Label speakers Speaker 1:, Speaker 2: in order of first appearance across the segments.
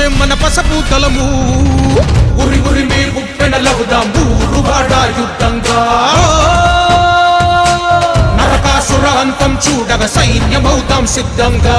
Speaker 1: వచ్చే మన పసపు తలము. ఉరి ఉరి మీ ఉప్పెన లవుదాం ఊరువాడ యుద్ధంగా. నరకాసుర అంతం చూడగ సైన్యమవుతాం సిద్ధంగా.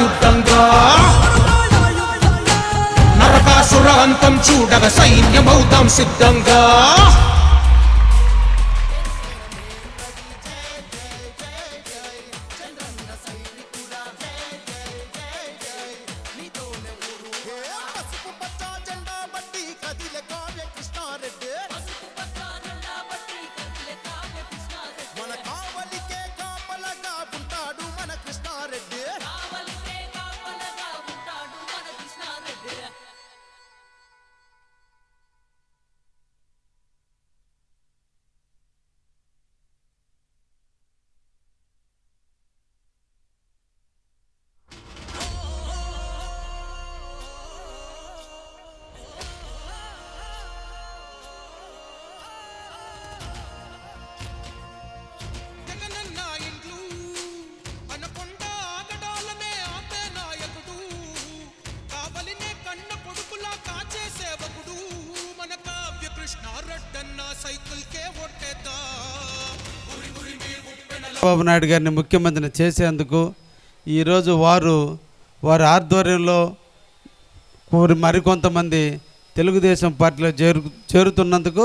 Speaker 1: యుద్ధంగా. నరకాసుర అంతం చూడగ సైన్యమవుతాం సిద్ధంగా.
Speaker 2: చంద్రబాబు నాయుడు గారిని ముఖ్యమంత్రిని చేసేందుకు ఈరోజు వారు వారి ఆధ్వర్యంలో మరి మరికొంతమంది తెలుగుదేశం పార్టీలో చేరు చేరుతున్నందుకు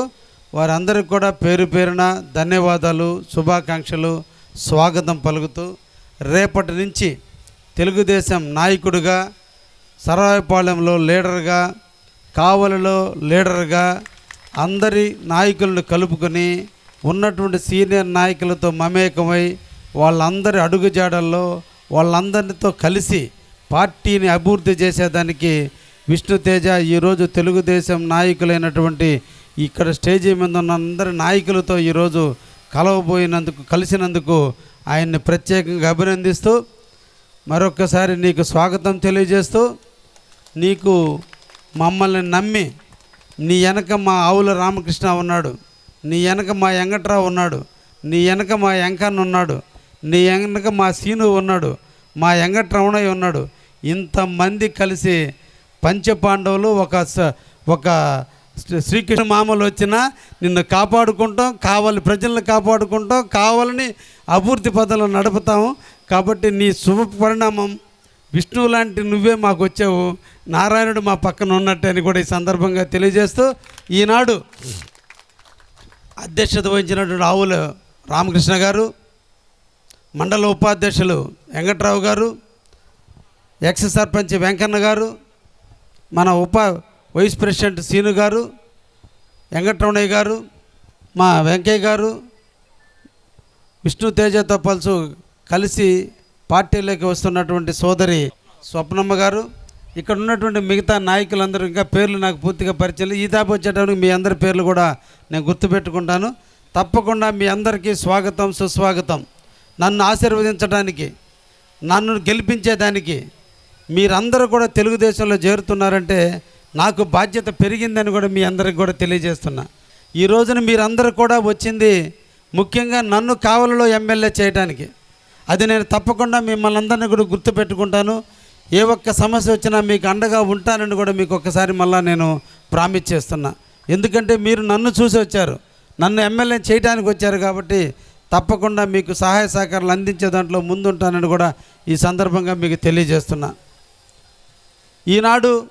Speaker 2: వారందరికీ కూడా పేరు పేరున ధన్యవాదాలు శుభాకాంక్షలు స్వాగతం పలుకుతూ రేపటి నుంచి తెలుగుదేశం నాయకుడిగా సరాయపాలెంలో లీడర్గా కావలిలో లీడర్గా అందరి నాయకులను కలుపుకొని ఉన్నటువంటి సీనియర్ నాయకులతో మమేకమై వాళ్ళందరి అడుగుజాడల్లో వాళ్ళందరితో కలిసి పార్టీని అభివృద్ధి చేసేదానికి విష్ణుతేజ ఈరోజు తెలుగుదేశం నాయకులైనటువంటి ఇక్కడ స్టేజీ మీద ఉన్న అందరి నాయకులతో ఈరోజు కలవబోయినందుకు కలిసినందుకు ఆయన్ని ప్రత్యేకంగా అభినందిస్తూ మరొక్కసారి నీకు స్వాగతం తెలియజేస్తూ నీకు మమ్మల్ని నమ్మి నీ వెనక మా ఆవుల రామకృష్ణ ఉన్నాడు. నీ వెనక మా వెంకట్రావు ఉన్నాడు. నీ వెనక మా వెంకన్న ఉన్నాడు. నీ వెనక మా సీను ఉన్నాడు. మా వెంకట్రమణయ్య ఉన్నాడు. ఇంతమంది కలిసి పంచపాండవులు ఒక స- ఒక శ్రీకృష్ణ మామలు వచ్చినా నిన్ను కాపాడుకుంటాం కావాలి ప్రజలను కాపాడుకుంటాం కావాలని అభివృద్ధి పదాలు నడుపుతాము. కాబట్టి నీ శుభ పరిణామం విష్ణువు లాంటి నువ్వే మాకు వచ్చావు. నారాయణుడు మా పక్కన ఉన్నట్టు అని కూడా ఈ సందర్భంగా తెలియజేస్తూ ఈనాడు అధ్యక్షత వహించినటువంటి ఆవుల రామకృష్ణ గారు మండల ఉపాధ్యక్షులు వెంకట్రావు గారు ఎక్స్ సర్పంచ్ వెంకన్న గారు మన ఉప వైస్ ప్రెసిడెంట్ సీను గారు వెంకటరమణయ్య గారు మా వెంకయ్య గారు విష్ణు తేజతో పలుసు కలిసి పార్టీలోకి వస్తున్నటువంటి సోదరి స్వప్నమ్మ గారు ఇక్కడ ఉన్నటువంటి మిగతా నాయకులందరూ ఇంకా పేర్లు నాకు పూర్తిగా పరిచయం ఈ దాపు వచ్చేటప్పుడు మీ అందరి పేర్లు కూడా నేను గుర్తుపెట్టుకుంటాను. తప్పకుండా మీ అందరికీ స్వాగతం సుస్వాగతం. నన్ను ఆశీర్వదించడానికి నన్ను గెలిపించేదానికి మీరందరూ కూడా తెలుగుదేశంలో చేరుతున్నారంటే నాకు బాధ్యత పెరిగిందని కూడా మీ అందరికి కూడా తెలియజేస్తున్నా. ఈ రోజున మీరందరూ కూడా వచ్చింది ముఖ్యంగా నన్ను కావలలో ఎమ్మెల్యే చేయడానికి అది నేను తప్పకుండా మిమ్మల్ని అందరినీ కూడా గుర్తుపెట్టుకుంటాను. ఏ ఒక్క సమస్య వచ్చినా మీకు అండగా ఉంటానని కూడా మీకు ఒక్కసారి మళ్ళా నేను ప్రామిస్ చేస్తున్నా. ఎందుకంటే మీరు నన్ను చూసి వచ్చారు. నన్ను ఎమ్మెల్యే చేయడానికి వచ్చారు కాబట్టి తప్పకుండా మీకు సహాయ సహకారాలు అందించే దాంట్లో ముందుంటానని కూడా ఈ సందర్భంగా మీకు తెలియజేస్తున్నా. ఈనాడు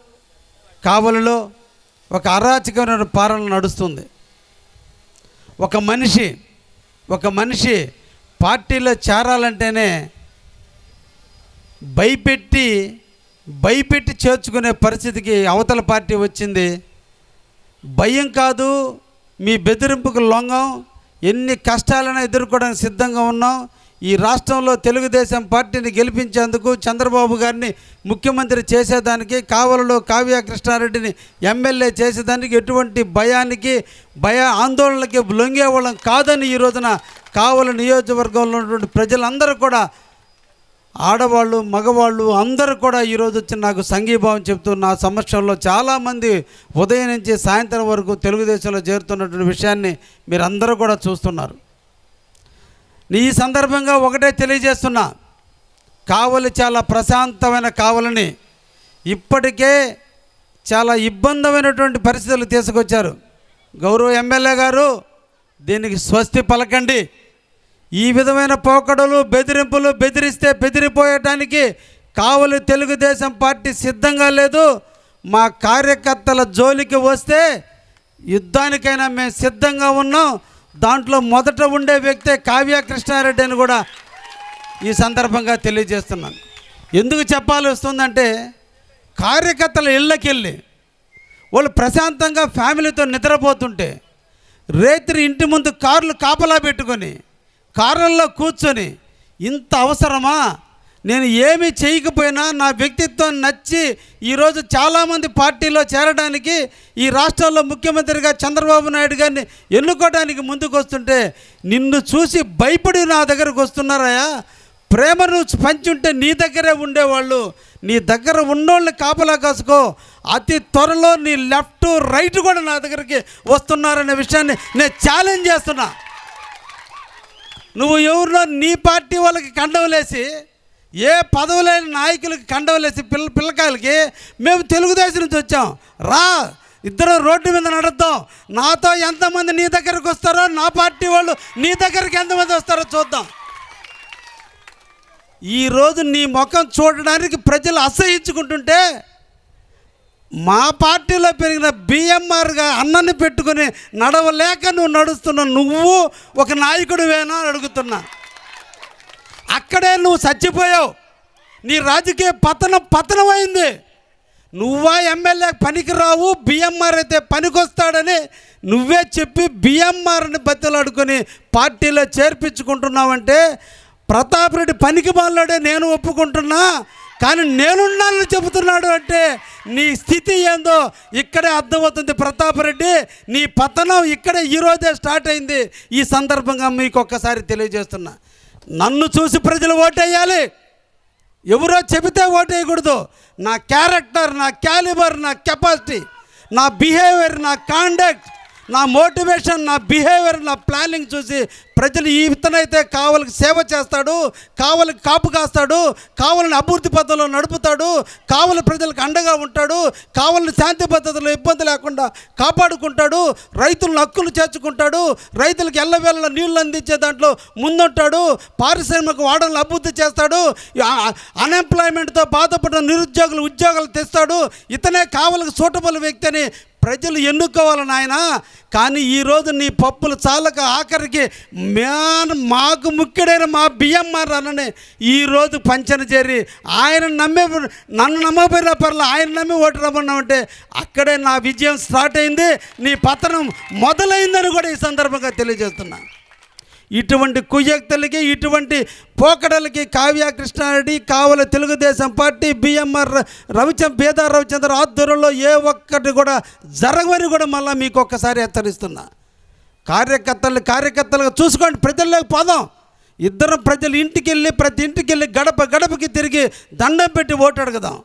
Speaker 2: కావలిలో ఒక అరాచకమైన పాలన నడుస్తుంది. ఒక మనిషి ఒక మనిషి పార్టీలో చేరాలంటేనే భయపెట్టి భయపెట్టి చేర్చుకునే పరిస్థితికి అవతల పార్టీ వచ్చింది. భయం కాదు మీ బెదిరింపుకు లొంగం ఎన్ని కష్టాలైనా ఎదుర్కోవడానికి సిద్ధంగా ఉన్నాం. ఈ రాష్ట్రంలో తెలుగుదేశం పార్టీని గెలిపించేందుకు చంద్రబాబు గారిని ముఖ్యమంత్రి చేసేదానికి కావలలో కావ్య కృష్ణారెడ్డిని ఎమ్మెల్యే చేసేదానికి ఎటువంటి భయానికి భయ ఆందోళనలకి లొంగేవాళ్ళం కాదని ఈ రోజున కావల నియోజకవర్గంలో ఉన్నటువంటి ప్రజలందరూ కూడా ఆడవాళ్ళు మగవాళ్ళు అందరూ కూడా ఈరోజు వచ్చి నాకు సంఘీభావం చెప్తూ నా సమక్షంలో చాలామంది ఉదయం నుంచి సాయంత్రం వరకు తెలుగుదేశంలో చేరుతున్నటువంటి విషయాన్ని మీరందరూ కూడా చూస్తున్నారు. ఈ సందర్భంగా ఒకటే తెలియజేస్తున్నా కావలి చాలా ప్రశాంతమైన కావలని ఇప్పటికే చాలా ఇబ్బందమైనటువంటి పరిస్థితులు తీసుకొచ్చారు. గౌరవ ఎమ్మెల్యే గారు దీనికి స్వస్తి పలకండి. ఈ విధమైన పోకడలు బెదిరింపులు బెదిరిస్తే బెదిరిపోయటానికి కావలి తెలుగుదేశం పార్టీ సిద్ధంగా లేదు. మా కార్యకర్తల జోలికి వస్తే యుద్ధానికైనా మేము సిద్ధంగా ఉన్నాం. దాంట్లో మొదట ఉండే వ్యక్తే కావ్య కృష్ణారెడ్డి అని కూడా ఈ సందర్భంగా తెలియజేస్తున్నాను. ఎందుకు చెప్పాల్సి వస్తుందంటే కార్యకర్తల ఇళ్ళకెళ్ళి వాళ్ళు ప్రశాంతంగా ఫ్యామిలీతో నిద్రపోతుంటే రేత్రి ఇంటి ముందు కార్లు కాపలా పెట్టుకొని కారుల్లో కూర్చొని ఇంత అవసరమా? నేను ఏమీ చేయకపోయినా నా వ్యక్తిత్వం నచ్చి ఈరోజు చాలామంది పార్టీలో చేరడానికి ఈ రాష్ట్రంలో ముఖ్యమంత్రిగా చంద్రబాబు నాయుడు గారిని ఎన్నుకోవడానికి ముందుకు వస్తుంటే నిన్ను చూసి భయపడి నా దగ్గరకు వస్తున్నారయ్యా. ప్రేమను పంచుంటే నీ దగ్గరే ఉండేవాళ్ళు. నీ దగ్గర ఉన్నోళ్ళని కాపలా కాసుకో. అతి త్వరలో నీ లెఫ్ట్ రైట్ కూడా నా దగ్గరికి వస్తున్నారనే విషయాన్ని నేను ఛాలెంజ్ చేస్తున్నా. నువ్వు ఎవరినో నీ పార్టీ వాళ్ళకి కండవలేసి ఏ పదవులేని నాయకులకి కండవలేసి పిల్ల పిల్లకాయలకి మేము తెలుగుదేశం నుంచి వచ్చాం. రా ఇద్దరు రోడ్డు మీద నడుద్దాం. నాతో ఎంతమంది నీ దగ్గరకు వస్తారో నా పార్టీ వాళ్ళు నీ దగ్గరికి ఎంతమంది వస్తారో చూద్దాం. ఈరోజు నీ ముఖం చూడడానికి ప్రజలు అసహించుకుంటుంటే మా పార్టీలో పెరిగిన బిఎంఆర్గా అన్నని పెట్టుకుని నడవలేక నువ్వు నడుస్తున్న నువ్వు ఒక నాయకుడివేనా అని అడుగుతున్నా. అక్కడే నువ్వు చచ్చిపోయావు. నీ రాజకీయ పతనం పతనమైంది. నువ్వా ఎమ్మెల్యే పనికిరావు బిఎంఆర్ అయితే పనికొస్తాడని నువ్వే చెప్పి బిఎంఆర్ని బతిలాడుకొని పార్టీలో చేర్పించుకుంటున్నావంటే ప్రతాప్ రెడ్డి పనికి మాలాడే నేను ఒప్పుకుంటున్నా. కానీ నేనున్నానని చెబుతున్నాడు అంటే నీ స్థితి ఏందో ఇక్కడే అర్థమవుతుంది. ప్రతాపరెడ్డి నీ పతనం ఇక్కడే ఈరోజే స్టార్ట్ అయింది. ఈ సందర్భంగా మీకు ఒక్కసారి తెలియజేస్తున్నా. నన్ను చూసి ప్రజలు ఓటేయాలి. ఎవరో చెబితే ఓటేయకూడదు. నా క్యారెక్టర్ నా క్యాలిబర్ నా కెపాసిటీ నా బిహేవియర్ నా కాండక్ట్ నా మోటివేషన్ నా బిహేవియర్ నా ప్లానింగ్ చూసి ప్రజలు ఈ ఇతనైతే కావలికి సేవ చేస్తాడు కావలికి కాపు కాస్తాడు కావలిని అభివృద్ధి పద్ధతిలో నడుపుతాడు కావలి ప్రజలకు అండగా ఉంటాడు కావలిని శాంతి పద్ధతిలో ఇబ్బంది లేకుండా కాపాడుకుంటాడు రైతులను హక్కులు చేర్చుకుంటాడు రైతులకు ఎల్లవేళ నీళ్ళు అందించే దాంట్లో ముందుంటాడు పారిశ్రామిక వాడలను అభివృద్ధి చేస్తాడు అన్ఎంప్లాయ్మెంట్తో బాధపడిన నిరుద్యోగులు ఉద్యోగాలు తెస్తాడు ఇతనే కావలికి సూటబుల్ వ్యక్తి అని ప్రజలు ఎన్నుకోవాలి నాయన. కానీ ఈరోజు నీ పప్పులు చాలక ఆఖరికి మ్యాన్ మాకు ముఖ్యుడైన మా బియ్యమ్మారు అన్నని ఈరోజు పంచన చేరి ఆయన నమ్మే నన్ను నమ్మకపోయినా పర్లే ఆయన నమ్మి ఓటు రమ్మన్నామంటే అక్కడే నా విజయం స్టార్ట్ అయింది. నీ పతనం మొదలైందని కూడా ఈ సందర్భంగా తెలియజేస్తున్నాను ఇటువంటి కుయక్తలకి ఇటువంటి పోకడలకి కావ్య కృష్ణారెడ్డి కావల తెలుగుదేశం పార్టీ బిఎంఆర్ రవిచంద్ర పేద రవిచంద్ర ఆధ్వర్యంలో ఏ ఒక్కటి కూడా జరగవని కూడా మళ్ళీ మీకు ఒక్కసారి హెచ్చరిస్తున్నా. కార్యకర్తలు కార్యకర్తలుగా చూసుకోండి ప్రజల్లోకి పోదాం. ఇద్దరం ప్రజలు ఇంటికి వెళ్ళి ప్రతి ఇంటికి వెళ్ళి గడప గడపకి తిరిగి దండం పెట్టి ఓటు అడగదాం.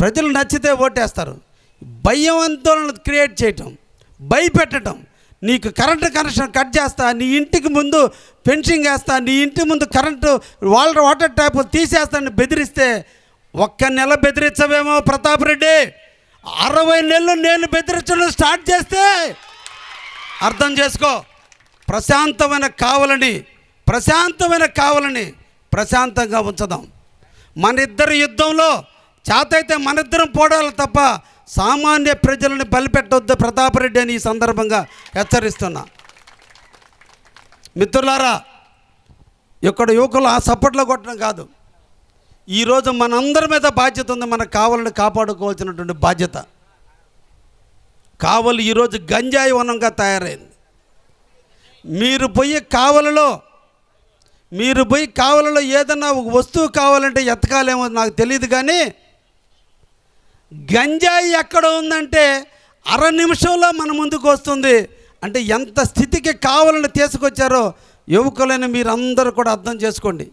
Speaker 2: ప్రజలు నచ్చితే ఓటేస్తారు. భయం ఆందోళన క్రియేట్ చేయటం భయపెట్టడం నీకు కరెంటు కనెక్షన్ కట్ చేస్తా నీ ఇంటికి ముందు ఫెన్సింగ్ వేస్తా నీ ఇంటి ముందు కరెంటు వాటర్ వాటర్ ట్యాప్ తీసేస్తాను బెదిరిస్తే ఒక్క నెల బెదిరించవేమో ప్రతాప్ రెడ్డి. అరవై నెలలు నేను బెదిరించడం స్టార్ట్ చేస్తే అర్థం చేసుకో. ప్రశాంతమైన కావలని ప్రశాంతమైన కావలని ప్రశాంతంగా ఉంచుదాం. మన ఇద్దరి యుద్ధంలో చేతైతే మనిద్దరం పోడాలి తప్ప సామాన్య ప్రజలను బలిపెట్టొద్దు ప్రతాపరెడ్డి అని ఈ సందర్భంగా హెచ్చరిస్తున్నా. మిత్రులారా ఇక్కడ యువకులు ఆ సపోర్ట్లో కొట్టడం కాదు. ఈరోజు మనందరి మీద బాధ్యత ఉంది మనకు కావాలని కాపాడుకోవాల్సినటువంటి బాధ్యత. కావలి ఈరోజు గంజాయి వనంగా తయారైంది. మీరు పోయి కావలలో మీరు పోయి కావలలో ఏదన్నా ఒక వస్తువు కావాలంటే ఎతకాలేమో నాకు తెలియదు కానీ గంజాయి ఎక్కడ ఉందంటే అర నిమిషంలో మన ముందుకు వస్తుంది. అంటే ఎంత స్థితికి కావాలని తీసుకొచ్చారో యువకులైన మీరందరూ కూడా అర్థం చేసుకోండి.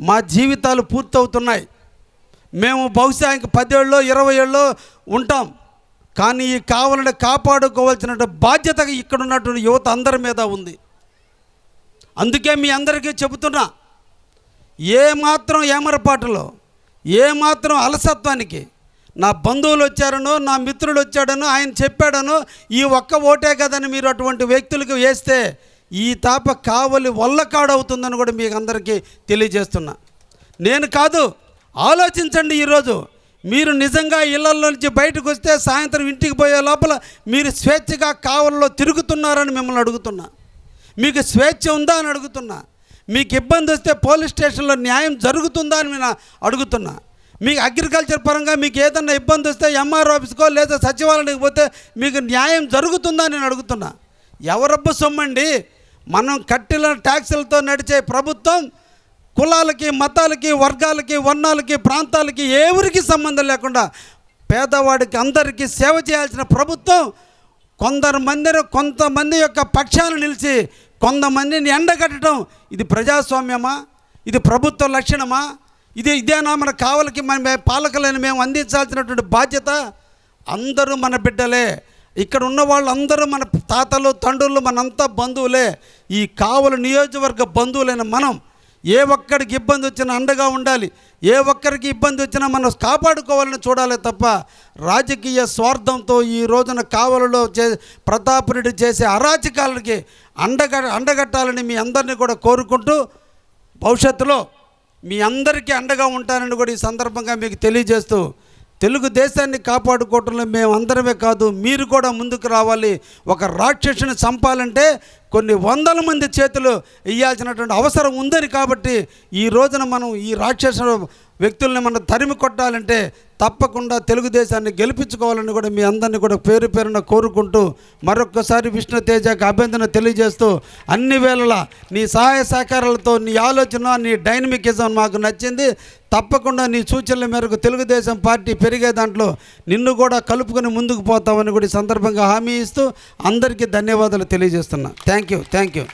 Speaker 2: మా జీవితాలు పూర్తవుతున్నాయి. మేము బహుశా ఇంక పదేళ్ళు ఇరవై ఏళ్ళు ఉంటాం. కానీ ఈ కావాలని కాపాడుకోవాల్సిన బాధ్యత ఇక్కడ ఉన్నటువంటి యువత అందరి మీద ఉంది. అందుకే మీ అందరికీ చెబుతున్నా ఏ మాత్రం ఏమరపాటులో ఏ మాత్రం అలసత్వానికి నా బంధువులు వచ్చారనో నా మిత్రుడు వచ్చాడనో ఆయన చెప్పాడనో ఈ ఒక్క ఓటే కదని మీరు అటువంటి వ్యక్తులకు వేస్తే ఈ తాప కావలి వల్ల కాడవుతుందని కూడా మీకు అందరికీ తెలియజేస్తున్నా. నేను కాదు ఆలోచించండి ఈరోజు. మీరు నిజంగా ఇళ్ళలో నుంచి బయటకు వస్తే సాయంత్రం ఇంటికి పోయే లోపల మీరు స్వేచ్ఛగా కావలలో తిరుగుతున్నారని మిమ్మల్ని అడుగుతున్నా. మీకు స్వేచ్ఛ ఉందా అని అడుగుతున్నా. మీకు ఇబ్బంది వస్తే పోలీస్ స్టేషన్లో న్యాయం జరుగుతుందా అని నేను అడుగుతున్నా. మీకు అగ్రికల్చర్ పరంగా మీకు ఏదన్నా ఇబ్బంది వస్తే ఎంఆర్ ఆఫీస్కో లేదా సచివాలయానికి పోతే మీకు న్యాయం జరుగుతుందా నేను అడుగుతున్నా. ఎవరబ్బ సొమ్మండి? మనం కట్టిన ట్యాక్సులతో నడిచే ప్రభుత్వం కులాలకి మతాలకి వర్గాలకి వర్ణాలకి ప్రాంతాలకి ఎవరికి సంబంధం లేకుండా పేదవాడికి అందరికీ సేవ చేయాల్సిన ప్రభుత్వం కొందరు మందిని కొంతమంది యొక్క పక్షాలు నిలిచి కొంతమందిని ఎండగట్టడం ఇది ప్రజాస్వామ్యమా? ఇది ప్రభుత్వ లక్షణమా? ఇది ఇదేనా మన కావలకి మన పాలకులని మేము అందించాల్సినటువంటి బాధ్యత అందరూ మన బిడ్డలే. ఇక్కడ ఉన్న వాళ్ళందరూ మన తాతలు తండ్రులు మనంతా బంధువులే. ఈ కావల నియోజకవర్గ బంధువులైన మనం ఏ ఒక్కడికి ఇబ్బంది వచ్చినా అండగా ఉండాలి. ఏ ఒక్కరికి ఇబ్బంది వచ్చినా మనం కాపాడుకోవాలని చూడాలి తప్ప రాజకీయ స్వార్థంతో ఈ రోజున కావలలో చే ప్రతాపరెడ్డి చేసే అరాచకాలకి అండగ అండగట్టాలని మీ అందరినీ కూడా కోరుకుంటూ భవిష్యత్తులో మీ అందరికీ అండగా ఉంటానని కూడా ఈ సందర్భంగా మీకు తెలియజేస్తూ తెలుగుదేశాన్ని కాపాడుకోవటంలో మేము అందరమే కాదు మీరు కూడా ముందుకు రావాలి. ఒక రాక్షసుని చంపాలంటే కొన్ని వందల మంది చేతులు ఇవ్వాల్సినటువంటి అవసరం ఉందని కాబట్టి ఈ రోజున మనం ఈ రాక్షసు వ్యక్తుల్ని మనం తరిమి కొట్టాలంటే తప్పకుండా తెలుగుదేశాన్ని గెలిపించుకోవాలని కూడా మీ అందరినీ కూడా పేరు పేరున కోరుకుంటూ మరొక్కసారి విష్ణు తేజకు అభ్యంతరం తెలియజేస్తూ అన్ని వేళలా నీ సహాయ సహకారాలతో నీ ఆలోచన నీ డైనమికిజం మాకు నచ్చింది. తప్పకుండా నీ సూచనల మేరకు తెలుగుదేశం పార్టీ పెరిగే దాంట్లో నిన్ను కూడా కలుపుకొని ముందుకు పోతామని కూడా ఈ సందర్భంగా హామీ ఇస్తూ అందరికీ ధన్యవాదాలు తెలియజేస్తున్నా. Thank you thank you